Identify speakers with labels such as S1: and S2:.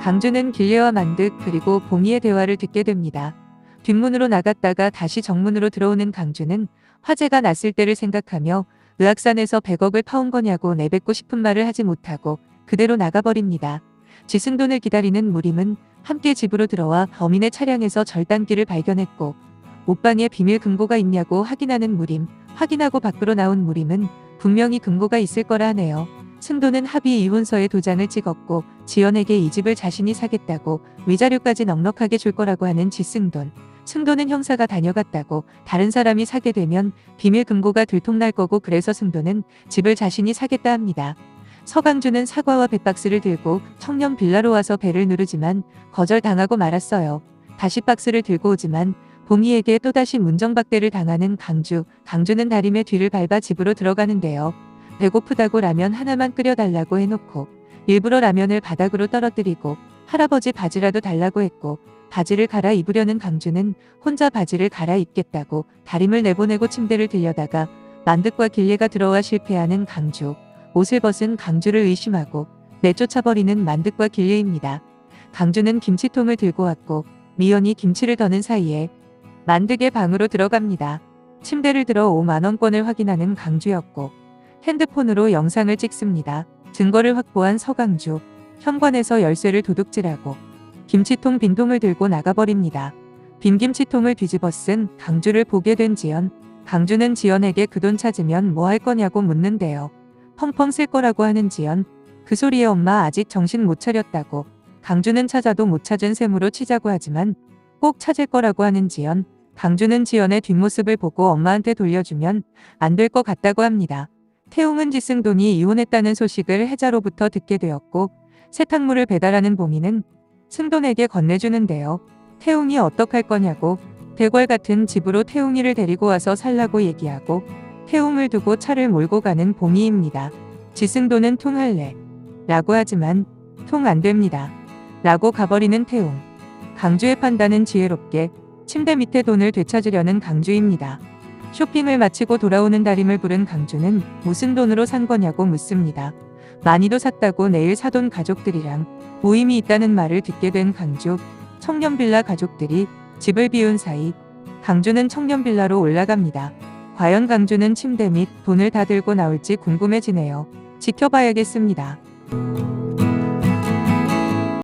S1: 강주는 길례와 만득 그리고 봉이의 대화를 듣게 됩니다. 뒷문으로 나갔다가 다시 정문으로 들어오는 강주는 화재가 났을 때를 생각하며 의학산에서 100억을 파온 거냐고 내뱉고 싶은 말을 하지 못하고 그대로 나가버립니다. 지승돈을 기다리는 무림은 함께 집으로 들어와 범인의 차량에서 절단기를 발견했고 옷방에 비밀 금고가 있냐고 확인하는 무림, 확인하고 밖으로 나온 무림은 분명히 금고가 있을 거라 하네요. 승도는 합의 이혼서에 도장을 찍었고 지연에게 이 집을 자신이 사겠다고 위자료까지 넉넉하게 줄 거라고 하는 지승돈. 승도는 형사가 다녀갔다고 다른 사람이 사게 되면 비밀 금고가 들통날 거고 그래서 승도는 집을 자신이 사겠다 합니다. 서강주는 사과와 뱃박스를 들고 청년 빌라로 와서 배를 누르지만 거절당하고 말았어요. 다시 박스를 들고 오지만 봉이에게 또다시 문정박대를 당하는 강주. 강주는 다림의 뒤를 밟아 집으로 들어가는데요. 배고프다고 라면 하나만 끓여달라고 해놓고 일부러 라면을 바닥으로 떨어뜨리고 할아버지 바지라도 달라고 했고 바지를 갈아입으려는 강주는 혼자 바지를 갈아입겠다고 다림을 내보내고 침대를 들여다가 만득과 길례가 들어와 실패하는 강주. 옷을 벗은 강주를 의심하고 내쫓아버리는 만득과 길례입니다. 강주는 김치통을 들고 왔고 미연이 김치를 더는 사이에 만득의 방으로 들어갑니다. 침대를 들어 5만원권을 확인하는 강주였고 핸드폰으로 영상을 찍습니다. 증거를 확보한 서강주. 현관에서 열쇠를 도둑질하고 김치통 빈통을 들고 나가버립니다. 빈 김치통을 뒤집어 쓴 강주를 보게 된 지연. 강주는 지연에게 그 돈 찾으면 뭐 할 거냐고 묻는데요. 펑펑 쓸 거라고 하는 지연. 그 소리에 엄마 아직 정신 못 차렸다고. 강주는 찾아도 못 찾은 셈으로 치자고 하지만 꼭 찾을 거라고 하는 지연. 강주는 지연의 뒷모습을 보고 엄마한테 돌려주면 안 될 것 같다고 합니다. 태웅은 지승돈이 이혼했다는 소식을 혜자로부터 듣게 되었고 세탁물을 배달하는 봉이는 승돈에게 건네주는데요. 태웅이 어떡할 거냐고 대궐 같은 집으로 태웅이를 데리고 와서 살라고 얘기하고 태웅을 두고 차를 몰고 가는 봉이입니다. 지승돈은 통할래 라고 하지만 통 안 됩니다. 라고 가버리는 태웅. 강주의 판단은 지혜롭게 침대 밑에 돈을 되찾으려는 강주입니다. 쇼핑을 마치고 돌아오는 다림을 부른 강주는 무슨 돈으로 산 거냐고 묻습니다. 많이도 샀다고 내일 사돈 가족들이랑 모임이 있다는 말을 듣게 된 강주. 청년 빌라 가족들이 집을 비운 사이 강주는 청년 빌라로 올라갑니다. 과연 강주는 침대 및 돈을 다 들고 나올지 궁금해지네요. 지켜봐야겠습니다.